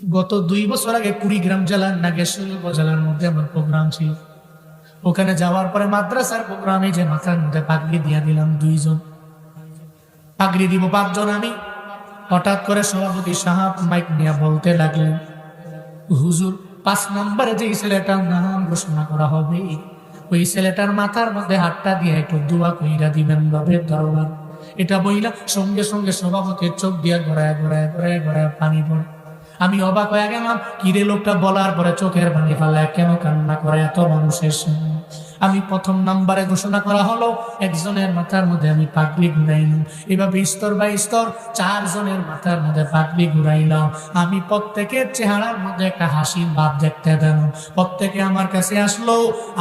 গত দুই বছর আগে কুড়িগ্রাম জেলার নাগেশ্বর উপজেলার মধ্যে আমার প্রোগ্রাম ছিল। ওখানে যাওয়ার পরে মাদ্রাসার প্রোগ্রামে যে মাথার মধ্যে পাগড়ি দিয়া দিলাম দুইজন। পাগড়ি দিব পাঁচজন আমি। হঠাৎ করে সভাপতি সাহাব মাইক নিয়ে বলতে লাগলেন, হুজুর, পাঁচ নম্বরে যে ছেলেটার নাম ঘোষণা করা হবে, ওই ছেলেটার মাথার মধ্যে হাতটা দিয়ে একটু দোয়া কইরা দিবেন রবের দরবার। এটা বইলা সঙ্গে সঙ্গে সভাপতির চোখ দিয়ে গড়ায় গড়ায় গড়ায় গড়ায় পানি পড়ে। আমি অবাক হয়ে গেলাম, কিরে লোকটা বলার পরে চোখের ভাঙে ফেলে, কেন কান্না করে এত মানুষের সামনে আমি প্রথম নাম্বারে ঘোষণা করা হলো, একজনের মাথার মধ্যে আমি পাগড়ি ঘুরাইলাম। এভাবে স্তর বাই স্তর চারজনের মাথার মধ্যে পাগড়ি ঘুরাইলাম। আমি প্রত্যেকের চেহারার মধ্যে একটা হাসির ভাব দেখতে পেলাম। প্রত্যেকে আমার কাছে আসলো,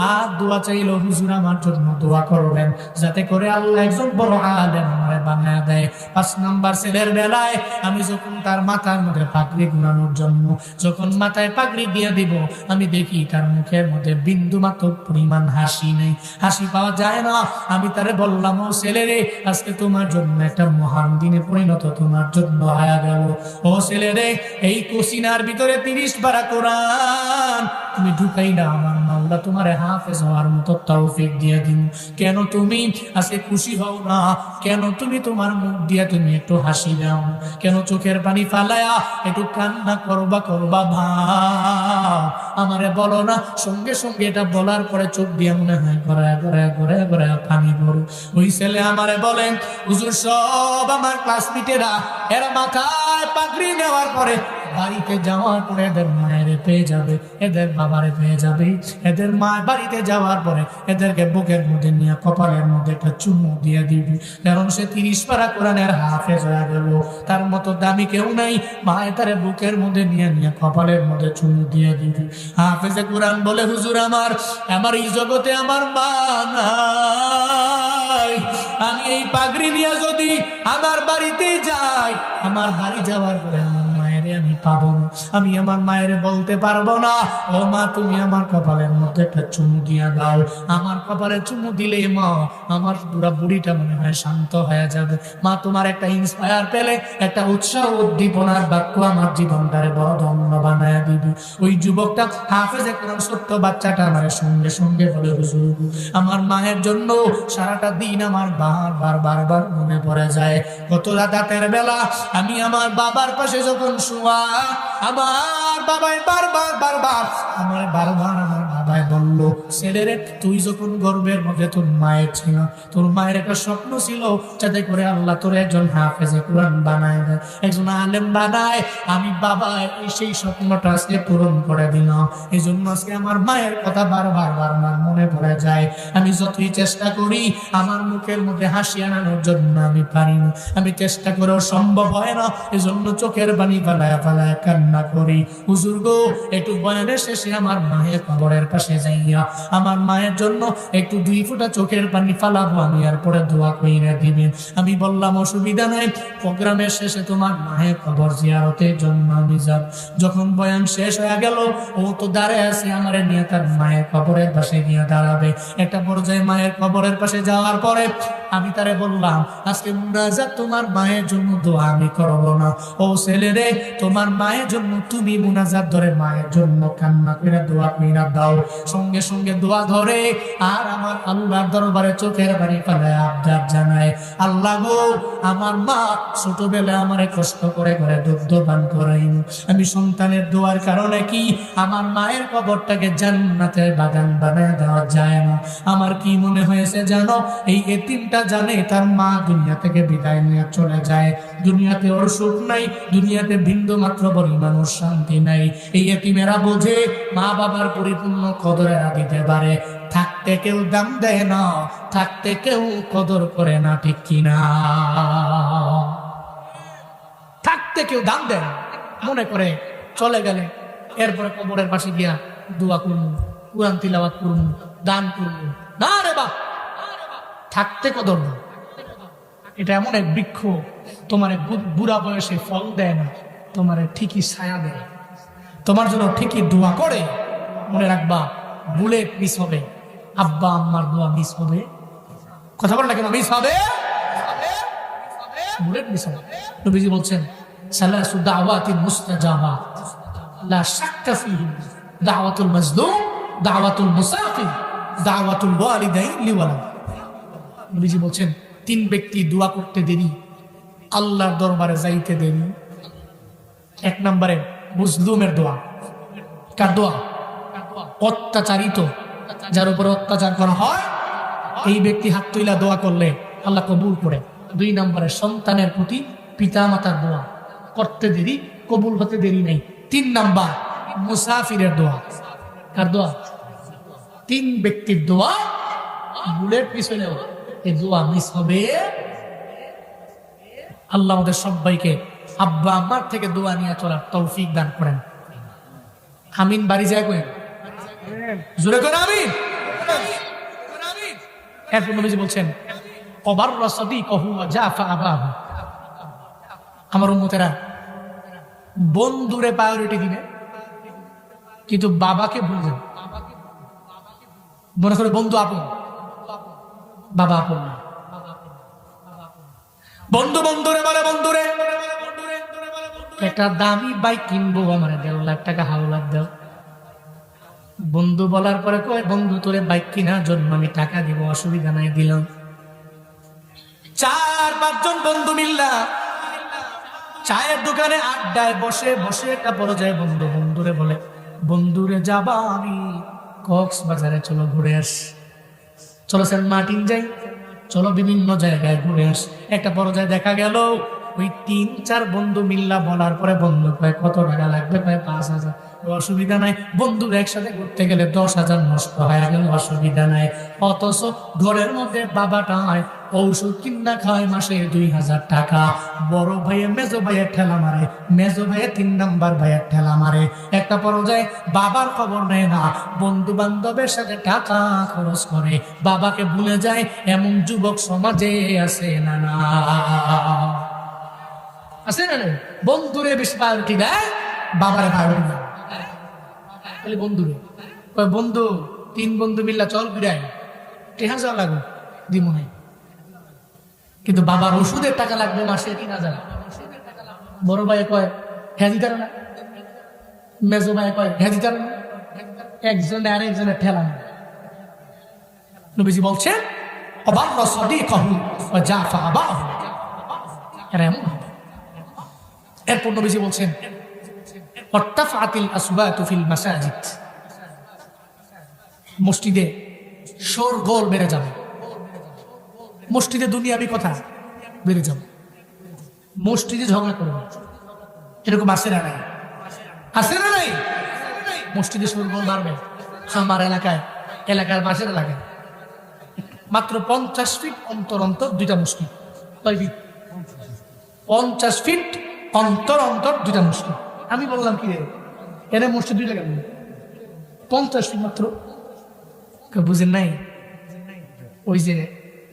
আর দোয়া চাইলো হুজুর আমার জন্য দোয়া করবেন, যাতে করে আল্লাহ একজন বড় আলেম আমারে বানায় দেয়। পাঁচ নাম্বার ছেলের বেলায় আমি যখন তার মাথার মধ্যে পাগড়ি ঘুরানোর জন্য, যখন মাথায় পাগড়ি দিয়ে দিব, আমি দেখি তার মুখের মধ্যে বিন্দু মাত্র পরিমাণ হাসি নেই। হাসি পাওয়া যায় না। আমি তারে বললাম, ও ছেলে রে আজকে তোমার জন্য একটা মহান দিনে পরিণত তোমার জন্য হায়া গেল ও ছেলে রে এই কোসিনার ভিতরে তিরিশ বারা কোরআন। তুমি ঢুকাই না আমার মাওলা তোমার হাফেজ হওয়ার মতো তৌফিক দিয়ে দিন। কেন তুমি আজকে খুশি হও না? কেন তুমি তোমার মুখ দিয়ে তুমি একটু হাসি দাও? কেন চোখের পানি ফালায়া একটু কান্না করবা করবা ভাব? আমারে বলো না, সঙ্গে সঙ্গে এটা বলার পরে চোখ দিয়ে মনে হয় ঘরে ঘরে ঘরে ঘরে পানি পড়ো ওই ছেলে আমারে বলেন হুজুর সব আমার ক্লাসমেটেরা এরা মাথায় পাগড়ি নেওয়ার পরে বাড়িতে যাওয়ার পরে এদের মায়ের পেয়ে যাবে, এদের বাবারে পেয়ে যাবে। এদের মা বাড়িতে যাওয়ার পরে এদেরকে বুকের মধ্যে নিয়ে, কপালের মধ্যে একটা চুমু দিয়ে দিবি। কারণ সে তিরিশ পারা কোরআনের হাফেজ হয়ে গেল। তার মতো দামি কেউ নাই। মায়ের তারে বুকের মধ্যে নিয়ে নিয়ে, কপালের মধ্যে চুমু দিয়ে দিবি। হাফেজে কোরআন বলে, হুজুর আমার আমার এই জগতে আমার মা নাই। আমি এই পাগড়ি নিয়ে যদি আমার বাড়িতে যাই, আমার বাড়ি যাওয়ার পরে আমার মায়েরে আমি আমার মায়ের বলতে পারব না। ও মা, তুমি আমার কপালের মধ্যে একটা চুমু দিয়া দাও। আমার কপালে চুমু দিলে মা, আমার পুরা বুড়িটা মনে হয় শান্ত হয়ে যাবে। মা, তোমার একটা ইন্সপায়ার পেলে, একটা উৎসাহ, উদ্দীপনার বাক্য আমার জীবনটারে বড় ধন্য বানায় দিবি। ওই যুবকটা হাফেজে কোরআন ছোট্ট বাচ্চাটা আমার সঙ্গে সঙ্গে বলে, হুজুর, আমার মায়ের জন্য সারাটা দিন আমার বারবার বারবার মনে পড়ে যায়। গত রাতের বেলা আমি আমার বাবার পাশে যখন শোয়া আমার বাবাই বারবার বারবার আমার বারবার আমার বাবাই বলল ছেলেরে তুই যখন গর্বের মধ্যে তোর মায়ের ছিল, তোর মায়ের একটা স্বপ্ন ছিল যাতে করে আল্লাহ তোর একজন হাফেজে কোরআন বানায় দেয়। একজন আলেম বানায়, আমি বাবা সেই স্বপ্নটা আজকে পূরণ করে দিলাম এই জন্য আজকে আমার মায়ের কথা বারবার বারবার মনে পড়ে যায়। আমি যতই চেষ্টা করি, আমার মুখের মধ্যে হাসি আনানোর জন্য আমি পারি না। আমি চেষ্টা করেও সম্ভব হয় না এই জন্য চোখের বাণী পালায় পালায় কান্না করি। হুজুর গো, একটু বয়ানের শেষে আমার মায়ের কবরের পাশে যাইয়া আমার মায়ের জন্য একটু দুই ফোঁটা চোখের পানি ফালাবো, আমি আর পরে দোয়া কইরা দিবেন আমি বললাম, অসুবিধা নাই, প্রোগ্রামের শেষে তোমার মায়ের কবর জিয়ারতের জন্য আমি যাব। যখন বয়ান শেষ হয়ে গেল, ও তো দাঁড়ায় আছে, আমার নিয়ে তার মায়ের কবরের পাশে নিয়ে দাঁড়াবে। একটা পর্যায়ে মায়ের কবরের পাশে যাওয়ার পরে আমি তারে বললাম, আজকে মুনাজাত তোমার মায়ের জন্য দোয়া আমি করব না। ও ছেলে রে, তোমার মায়ের জন্য তুমি মুনাজাত ধরে মায়ের জন্য কান্না করে দোয়া কইরা দাও। সঙ্গে সঙ্গে দোয়া ধরে। আর আমার আল্লাহর দরবারে চোখের বাড়ি ফেলায় আবদার জানায়, আল্লাহ গো, আমার মা ছোটবেলায় আমারে কষ্ট করে করে দুগ্ধ পান করাইন আমি সন্তানের দোয়ার কারণে কি আমার মায়ের কবরটাকে জান্নাতের বাগান বানায় দেওয়া যায় না? আমার কি মনে হয়েছে জানো, এই এতিমটা জানে তার মা দুনিয়া থেকে বিদায় নিয়ে চলে যায়। দুনিয়াতে ওর সুখ নাই, দুনিয়াতে বিন্দু মাত্র পরিমাণ শান্তি নাই। এই এতিমেরা বোঝে, মা বাবার পরিপূর্ণ কদরে দিতে পারে থাকতে কেউ দাম দেয় না, থাকতে কেউ কদর করে না, ঠিক কিনা থাকতে কেউ দাম দেয় না, মনে করে চলে গেলে, এরপরে কবরের পাশে গিয়া দোয়া করব, কোরআন তিলাবাত করব, দান করব। না রে বাপ, থাকতে কদর না। এটা এমন এক বৃক্ষ তোমার বুড়া বয়সে ফল দেয় না, তোমার ঠিকই ছায়া দেয়। তোমার জন্য ঠিকই দোয়া করে, মনে রাখবা, বুলেট মিস হবে। আব্বা, আম্মার দোয়া মিস হবে। কথা বল না কেন মিস হবে? দাওয়াতুল দাওয়াতুল দাওয়াতুল বলছেন, তিন ব্যক্তি দোয়া করতে দেরি। আল্লাহর দরবারে যাইতে দেরি এক নম্বরে মুসলুমের দোয়া। কার দোয়া? অত্যাচারিত। যার উপরে অত্যাচার করা হয়, এই ব্যক্তি হাত তুইলা দোয়া করলে আল্লাহ কবুল করে। দুই নম্বরে সন্তানের প্রতি পিতা মাতার দোয়া। করতে দেরি, কবুল হতে দেরি নেই। তিন নাম্বার মুসাফিরের দোয়া। কার দোয়া? তিন ব্যক্তির দোয়া, বুলেট পিছনেও। এই দোয়া মিস হবে আল্লাহ আমাদের সবাইকে আব্বা আম্মার থেকে দোয়া নিয়ে চলার তৌফিক দান করেন। আমিন, বাড়ি যায় কই? জোরে করে আমিন। আমার কিন্তু বাবাকে বন্ধু বাবা আপন বন্ধু বন্ধুরে বলে বন্ধুরে। একটা দামি বাইক কিনবো আমার দেড় লাখ টাকা হাওলাখ দাও। বন্ধু বলার পরে কয় বন্ধু তোরে বাইক কেনার জন্য আমি টাকা দিব অসুবিধা নাই দিলাম। চার পাঁচজন বন্ধু মিল্লা। চায়ের দোকানে আড্ডায় বসে বসে একটা পর্যায়ে বন্ধু বন্ধুরে বলে বন্ধুরে যাবা আমি কক্সবাজারে চলো ঘুরে আস। চলো সেন্ট মার্টিন যাই। চলো বিভিন্ন জায়গায় ঘুরে আস। একটা বড় জায়গায় দেখা গেল, ওই তিন চার বন্ধু মিল্লা বলার পরে বন্ধু কয়, কত টাকা লাগবে? কয়, পাঁচ হাজার। অসুবিধা নাই। বন্ধুরা একসাথে ঘুরতে গেলে দশ হাজার নষ্ট হয়ে গেল অসুবিধা নাই। অথচ ঘরের মধ্যে বাবাটা হয় ঔষধ কিনা খায় মাসে দুই হাজার টাকা। বড় ভাইয়ে মেজো ভাইয়ের ঠেলা মারে, মেজো ভাইয়ের তিন নাম্বার ভাইয়ের ঠেলা মারে। একটা পর্যায়ে বাবার খবর নেয় না বন্ধু বান্ধবের সাথে টাকা খরচ করে। বাবাকে ভুলে যায় এমন যুবক সমাজে আছে না না। আছে না? বন্ধুরে বেশি প্রায়োরিটি দেয়, বাবারে প্রায়োরিটি দেয়। খালি বন্ধুরে। কয়, বন্ধু, তিন বন্ধু মিল্লা চল বিড়াই। টেহা যাওয়া লাগবে দিব নাই। কিন্তু বাবার ওষুধের টাকা লাগবে মাসে তিন হাজার। বড় ভাই কয় হ্যাঁ দিতে না। মেজো ভাই কয় হ্যাঁ দিতে না। একজনে আর একজনের ঠেলা নবীজি বলছেন, অবাক রসদি কহু জাফা আবাহ। এরা এমন এরপর নবীজি বলছেন অর্তাফাতিল আসবাতু ফিল মাসাজিদ। মসজিদে শোরগোল বেড়ে যাবে। মসজিদে দুনিয়াবি কথা বেড়ে যাবে। মসজিদে ঝগড়া করবে। এরকম আছে না নাই? আছে না নাই? মসজিদে শোরগোল বাড়বে আমার এলাকায়, এলাকার পাশের এলাকায়। মাত্র পঞ্চাশ ফিট অন্তর অন্তর দুইটা ফিট? পঞ্চাশ ফিট অন্তর অন্তর দুইটা মসজিদ। আমি বললাম কি রে? এনে মসজিদ দুইটা কেন? পঞ্চাশ ফিট মাত্র। বুঝেন নাই? ওই যে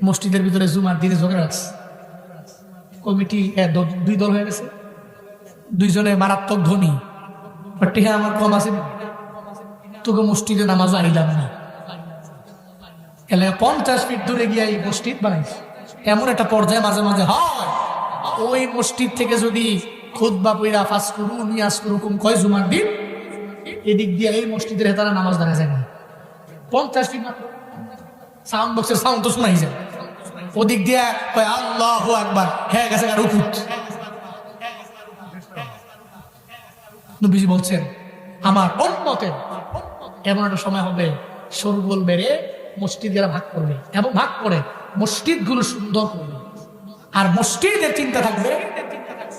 মসজিদের ভিতরে জুমার দিনে ঝগড়া আছে। কমিটি দুই দল হয়ে গেছে। দুইজনে মারাত্মক ধনী। টিহা আমার কম আছে। তোকে মসজিদে নামাজও আইলাম না। এলে পঞ্চাশ ফিট দূরে গিয়ে এই মসজিদ বানাইছে এমন একটা পর্যায়ে মাঝে মাঝে হয়। ওই মসজিদ থেকে যদি খুদ পইরা কয় জুমার দিন? এদিক দিয়ে এই মসজিদের হেতারা নামাজ দাঁড়া যায় না। পঞ্চাশ সাউন্ড বক্সের সাউন্ড তো শোনাই যায়। ওদিক দিয়ে কয়, আল্লাহ আকবার হ্যাঁ গেছে নবীজি বলছেন, আমার উন্মতের এমন একটা সময় হবে সরগোল বেড়ে মসজিদেরা ভাগ করবে এবং ভাগ করে মসজিদগুলো সুন্দর করবে। আর মসজিদের চিন্তা থাকবে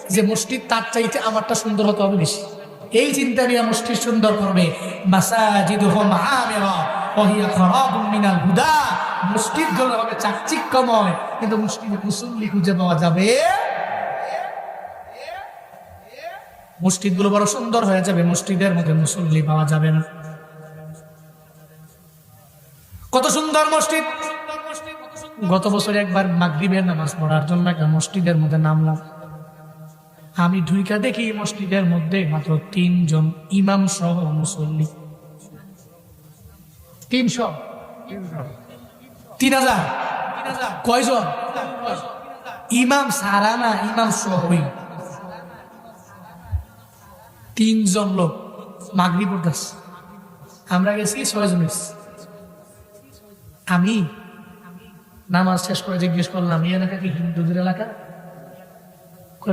যে মসজিদ তার চাইতে আমারটা সুন্দর হতে হবে বেশি। এই চিন্তা নিয়ে মসজিদ সুন্দর করবে। হুদা। মসজিদগুলো হবে চাকচিক্যময়, কিন্তু মসজিদে খুঁজে পাওয়া যাবে। মসজিদগুলো বড় সুন্দর হয়ে যাবে, মসজিদের মধ্যে মুসল্লি পাওয়া যাবে না। কত সুন্দর মসজিদ। গত বছর একবার মাগরিবের নামাজ পড়ার জন্য একটা মসজিদের মধ্যে নামলাম। আমি ঢুইকা দেখি মসজিদের মধ্যে মাত্র তিনজন ইমাম সহ মুসল্লি। তিনশো? তিন হাজার কয়জন? ইমাম সারা না ইমাম সহই? তিনজন লোক। মাগরি পড়তেছে আমরা গেছি, ছয়জন। আমি নামাজ শেষ করে জিজ্ঞেস করলাম, এই এলাকা কি হিন্দুদের এলাকা?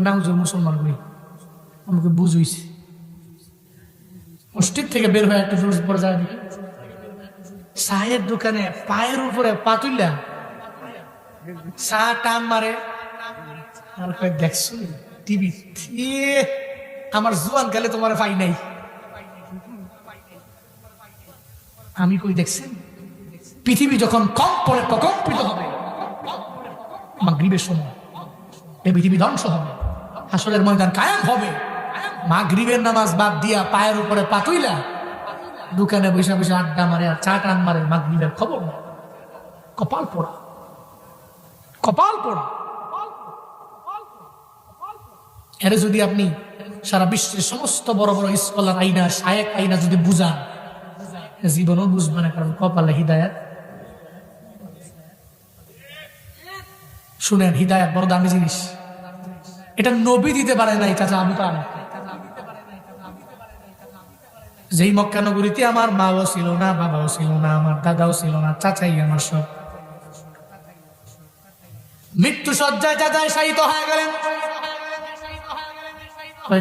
না হুজুর মুসলমান কই আমাকে বুঝুইছে। মসজিদ থেকে বের হয়ে একটা রোজ পরে যায়। চায়ের দোকানে পায়ের উপরে পা পাতুল্লা চা টান মারে। আর দেখছ টিভি আমার জুয়ান কালে তোমার পাই নাই। আমি কই দেখছি পৃথিবী যখন কম পরে প্রকম্পিত হবে। মাগরিবের সময়। এই পৃথিবী ধ্বংস হবে। আসলের ময়দান কায়াম হবে। মাগরিবের নামাজ বাদ দিয়া পায়ের উপরে পাতুইলা দোকানে বসে বসে আড্ডা মারে আর চা টান মারে, মাগরিবের খবর। কপাল পোড়া। কপাল পোড়া। এর যদি আপনি সারা বিশ্বের সমস্ত বড় বড় স্কলার আইনা, শায়েক আইনা যদি বুঝান, জীবনও বুঝবে না, কারণ কপালে হৃদায়ত। শুনেন, হৃদায়ত বড় দামি জিনিস। এটা নবী দিতে পারে নাই চাচা আমি পারি যেই মক্কা নগরীতে আমার মাও ছিল না, বাবাও ছিল না, আমার দাদাও ছিল না, চাচাই আমার সব। মৃত্যু সজ্জায় চাচায় শায়িত হয়ে গেলেন।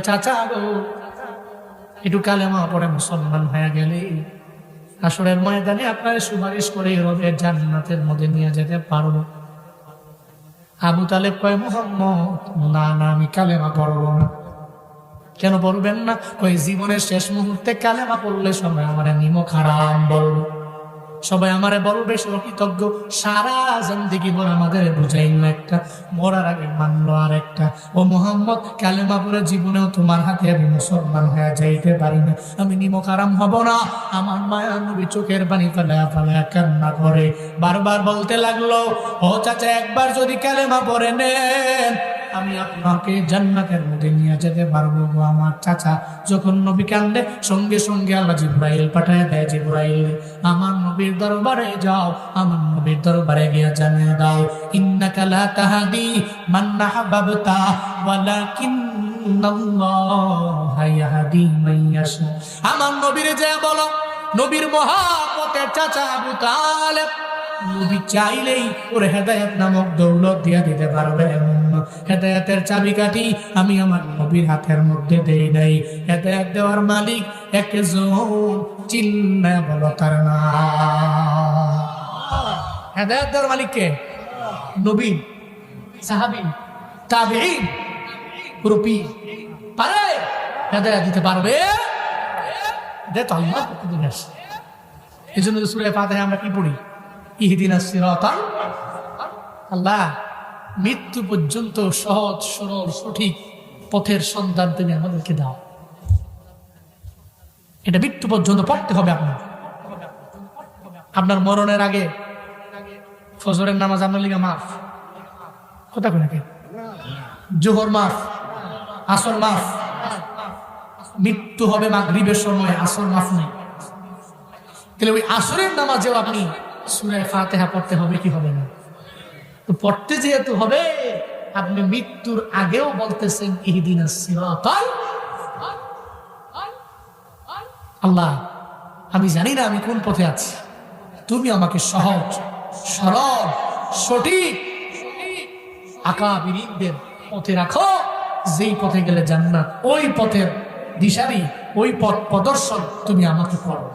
চাচা গো, একটু কালেমা পরে মুসলমান হয়ে গেলে আসরের ময়দানে আপনার সুপারিশ করে রবের জান্নাতের মধ্যে নিয়ে যেতে পারব। আবু তালেব কয়, মোহাম্মদ না না আমি কালেমা পড়ব না। কেন বলবেন না? ওই জীবনের শেষ মুহূর্তে কালেমা পড়লে সময় আমার নিমক হারাম বলব। সবাই আমারে বলবে কৃতজ্ঞ সারা জিন্দিগি ভর আমাদের বুঝাইল একটা, মরার আগে মানলো আর একটা। ও মোহাম্মদ, কালেমা পরে জীবনেও তোমার হাতে আমি মুসলমান হয়ে যাইতে পারি না। আমি নিমক আরাম হব না। আমার মায়া নবী চোখের পানি ফেলা ফেলা কান্না করে। বারবার বলতে লাগল, ও চাচা, একবার যদি কালেমা পরে নেন আমি আপনাকে জান্নাতের মধ্যে নিয়ে যেতে পারব গো আমার চাচা। যখন নবী কান্দে, সঙ্গে সঙ্গে আল্লাহ জিব্রাইল পাঠায় দেয়, জিব্রাইল, আমার নবীর দরবারে যাও, আমার নবীর দরবারে গিয়ে জানিয়ে দাও, ইন্নাকা লা তাহাদি মান আহবাবতা ওয়ালাকিন আমার নবীরে যে বলো, নবীর মহাপতের চাচা আবু তালেব, নবী চাইলেই ওর হেদায়ত নামক দৌলত দিয়া দিতে পারবে এমন না। হেদায়তের চাবিকাঠি আমি আমার নবীর হাতের মধ্যে দেই নাই। হেদায়ত দেওয়ার মালিক একজন চিল্লা বলো তার না হেদায়ত দেওয়ার মালিক কে? নবী, সাহাবি তাবিঈন রূপী পারে? হেদায়ত দিতে পারবে? দে তো আল্লাহ থেকে আসে। এই জন্য সুরে ফাতে আমরা কি পড়ি? ইহদিন আল্লাহ। মৃত্যু পর্যন্ত সহজ, সরল, সঠিক পথের সন্ধান তুমি আমাদেরকে দাও। এটা মৃত্যু পর্যন্ত পড়তে হবে আপনার। আপনার মরণের আগে ফজরের নামাজ আপনার লিগা মাফ। কথা কই নাকি জোহর মাফ, আসর মাফ। মৃত্যু হবে মাগরিবের সময়, আসর মাফ নেই। তাহলে ওই আসরের নামাজেও আপনি সুরায় ফাতেহা পড়তে হবে কি হবে না? তো পড়তে যেহেতু হবে, আপনি মৃত্যুর আগেও বলতেছেন, ইহদিন আল্লাহ, আমি জানি না আমি কোন পথে আছি। তুমি আমাকে সহজ, সরল, সঠিক আকা বিরিকদের পথে রাখো। যেই পথে গেলে জান্নাত, ওই পথের দিশারি, ওই পথ প্রদর্শন তুমি আমাকে করো।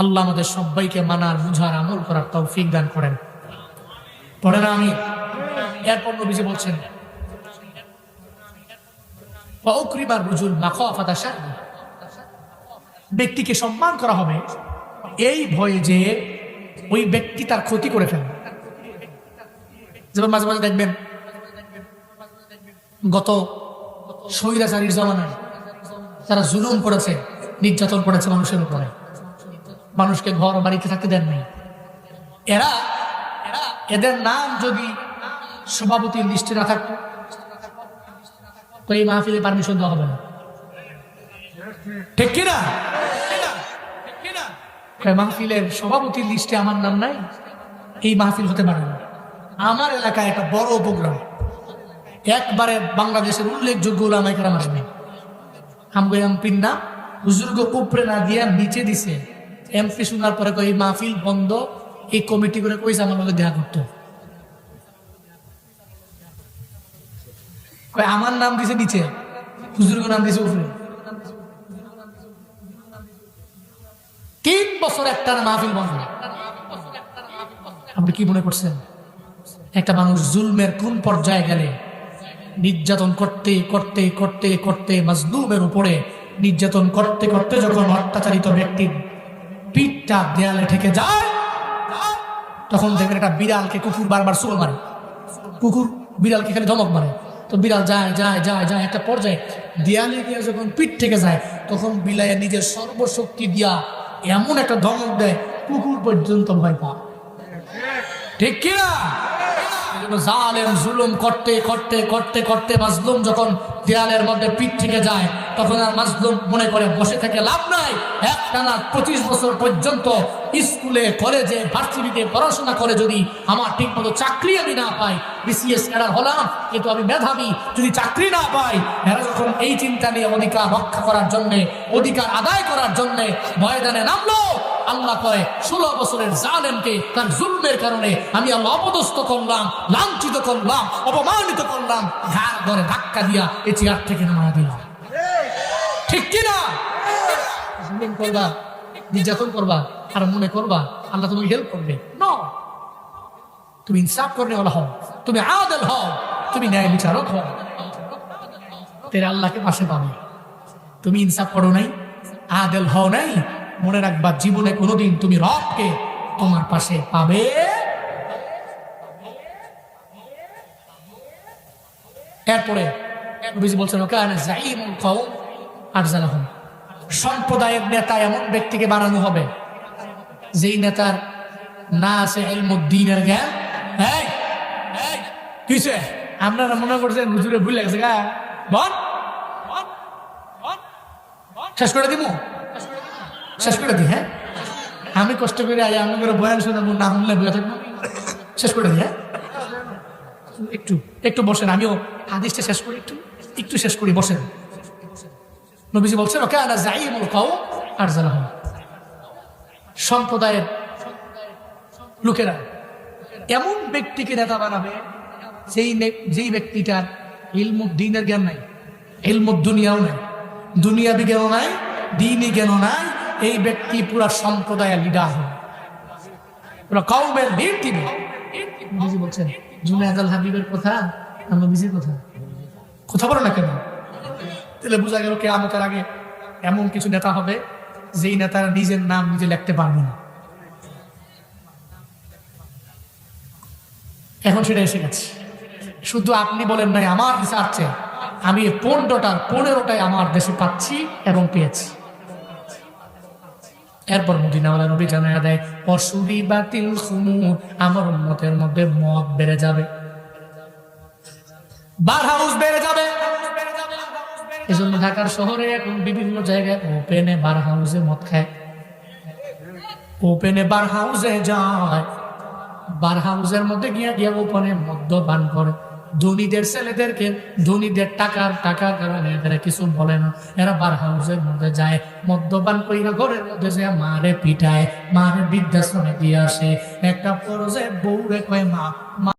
আল্লাহ আমাদের সবাইকে মানার, বুঝার, আমল করার তৌফিক দান করেন। পড়ে না আমি এরপর নবীজি বলছেন অক্রিবার রুজুল মাখাফাতা শাররি। ব্যক্তিকে সম্মান করা হবে এই ভয়ে যে ওই ব্যক্তি তার ক্ষতি করে ফেলবে যেমন মাঝে মাঝে দেখবেন, গত স্বৈরাচারীর জমানায় তারা জুলুম করেছে, নির্যাতন করেছে মানুষের উপরে। মানুষকে ঘর বাড়িতে থাকতে দেন নাই। এরা, এদের নাম যদি সভাপতির লিস্টে না থাকতো, তো এই মাহফিলে পারমিশন দেওয়া হবে না। ঠিক কিনা? মাহফিলের সভাপতির লিস্টে আমার নাম নাই, এই মাহফিল হতে পারে না। আমার এলাকায় একটা বড় প্রোগ্রাম একবারে বাংলাদেশের উল্লেখযোগ্য ওলামাইকারাম আসবে আমগো এমপির না উপরে না দিয়া নিচে দিছে। এমপি শোনার পরে কই মাহফিল বন্ধ, এই কমিটি করে কইছে আমার লগে দেখা করতো? আমার নাম দিছে নিচে হুজুরগো নাম দিছে উপরে। তিন বছর একটা মাহফিল বন্ধ। আপনি কি মনে করছেন? একটা মানুষ জুলমের কোন পর্যায়ে গেলে নির্যাতন করতে করতে করতে করতে মাজলুমের উপরে নির্যাতন করতে করতে যখন অত্যাচারিত ব্যক্তির পিঠটা দেয়ালে ঠেকে যায়। তখন দেখবেন একটা বিড়ালকে কুকুর বারবার সুর মারে। কুকুর বিড়ালকে খালি ধমক মারে। তো বিড়াল যায় যায় যায় যায় একটা পর্যায়ে দেয়ালে গিয়ে যখন পিঠ থেকে যায়, তখন বিলাইয়া নিজের সর্বশক্তি দিয়া এমন একটা ধমক দেয়, কুকুর পর্যন্ত ভয় পা ঠিক কিনা? এজন্য জালেম জুলুম করতে করতে করতে করতে মাজলুম যখন দেয়ালের মধ্যে পিঠ থেকে যায়, তখন আর মাজলুম মনে করে বসে থেকে লাভ নাই। এক টানা পঁচিশ বছর পর্যন্ত স্কুলে, কলেজে, ভার্সিটিতে পড়াশোনা করে যদি আমার ঠিক মতো চাকরি আমি না পাই, বিসিএস এরা হলাম কিন্তু আমি মেধাবী। যদি চাকরি না পাই, এরা যখন এই চিন্তা নিয়ে অধিকার রক্ষা করার জন্যে, অধিকার আদায় করার জন্যে ময়দানে নামলো আল্লাহ কয় ষোলো বছরের জালেমকে তার জুলমের কারণে আমি আল্লাহ অপদস্থ করলাম, লাঞ্ছিত করলাম, অপমানিত করলাম, ঘাড় ধরে ধাক্কা দিয়া এই চেয়ার থেকে নামায় দিলাম। ঠিক কিনা? করবা, নির্যাতন করবা, আর মনে করবা, আল্লাহ তোমাকে হেল্প করবে। তুমি ইনসাফ করনে ওলা হও, তুমি আদেল হও, তুমি ন্যায় বিচারক হও। তেরে আল্লাহকে পাশে পাবে। তুমি ইনসাফ করো নাই, আদেল হও নাই মনে রাখবা জীবনে কোনোদিন তুমি রবকে তোমার পাশে পাবে। এরপরে বলছেন সম্প্রদায়ের নেতা এমন ব্যক্তিকে বানানো হবে যেই নেতার না আছে ইলমুদ্দিনের জ্ঞান। এই, কিসে আপনারা মনে করছেন হুজুরে ভুলে গা? বল শেষ করে দিব শেষ করে দিই হ্যাঁ? আমি কষ্ট করে আজ আমি করে বয়ান শুনে না শুনলে বয়ে থাকব। শেষ করে দিই হ্যাঁ? একটু একটু বসেন, আমিও হাদিসটা শেষ করি, একটু একটু শেষ করি, বসেন। নবীজি বলছেন, ওকে আনা যাইমুল কাউ আর জানা সম্প্রদায়ের লোকেরা, এমন ব্যক্তিকে নেতা বানাবে, যেই যেই ব্যক্তিটার ইলমুদ্দিনের জ্ঞান নাই, ইলমুদ দুনিয়াও নাই, দুনিয়াবি জ্ঞান নাই দিনই জ্ঞান নাই এই ব্যক্তি পুরা সম্প্রদায়ের লিডার হবে পুরা বীর তিনি। বুঝি বলছেন, জুনায়দ আল হাবিবের কথা আমরা বিজির কথা। কথা বলো না কেন? তাহলে বোঝা গেল কে আমাদের আগে এমন কিছু নেতা হবে, যেই নেতারা নিজের নাম নিজে লিখতে পারবে না। এখন সেটা এসে গেছে। শুধু আপনি বলেন নাই, আমার রিসার্চে আমি পনেরোটার পনেরোটাই আমার দেশে পাচ্ছি এবং পেয়েছি। এরপর মদিনাওয়ালা নবী জানায় দেয় অসুরি বাতিল খুমুর আমার উন্মতের মধ্যে মদ বেড়ে যাবে। বার হাউস বেড়ে যাবে। এজন্য ঢাকার শহরে এখন বিভিন্ন জায়গায় ওপেনে বার হাউসে মদ খায়। ওপেনে বার হাউসে যায়। বার হাউসের মধ্যে গিয়া গিয়া ওপেনে মদ্যপান করে। ধনীদের ছেলেদেরকে ধনীদের টাকার টাকার কারণে এরা কিছু বলে না। এরা বার হাউসের মধ্যে যায়, মদ্যপান কইরা ঘরের মধ্যে যে মারে পিটায়, মারে বৃদ্ধাশ্রমে দিয়ে আসে। একটা পরে বউরে কয়, মা মা